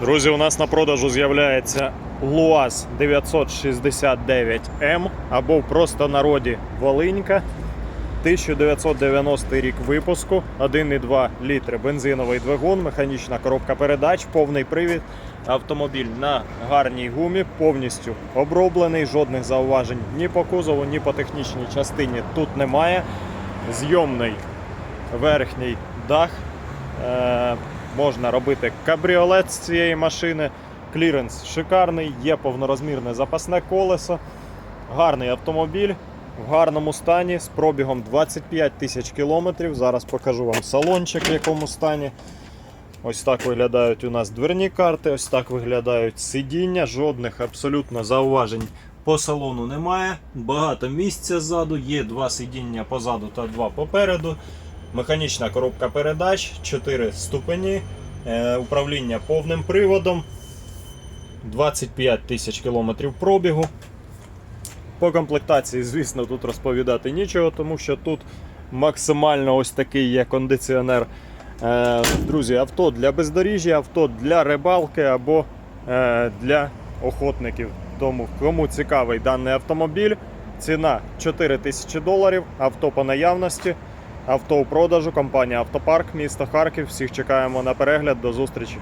Друзі, у нас на продажу з'являється ЛУАЗ 969М або в простонароді Волинька. 1990 рік випуску, 1,2 літри бензиновий двигун, механічна коробка передач, повний привід. Автомобіль на гарній гумі, повністю оброблений, жодних зауважень ні по кузову, ні по технічній частині тут немає. Зйомний верхній дах. Можна робити кабріолет з цієї машини. Кліренс шикарний, є повнорозмірне запасне колесо. Гарний автомобіль в гарному стані з пробігом 25 тисяч кілометрів. Зараз покажу вам салончик в якому стані. Ось так виглядають у нас дверні карти, ось так виглядають сидіння, жодних абсолютно зауважень по салону немає. Багато місця ззаду, є два сидіння позаду та два попереду. Механічна коробка передач, 4 ступені, е, управління повним приводом, 25 тисяч кілометрів пробігу. По комплектації, звісно, тут розповідати нічого, тому що тут максимально ось такий є кондиціонер. Е, Друзі, авто для бездоріжжя, авто для рибалки або е, для охотників. Тому кому цікавий даний автомобіль, ціна 4 тисячі доларів, авто по наявності, авто у продажу, компанія Автопарк, місто Харків. Всіх чекаємо на перегляд. До зустрічі.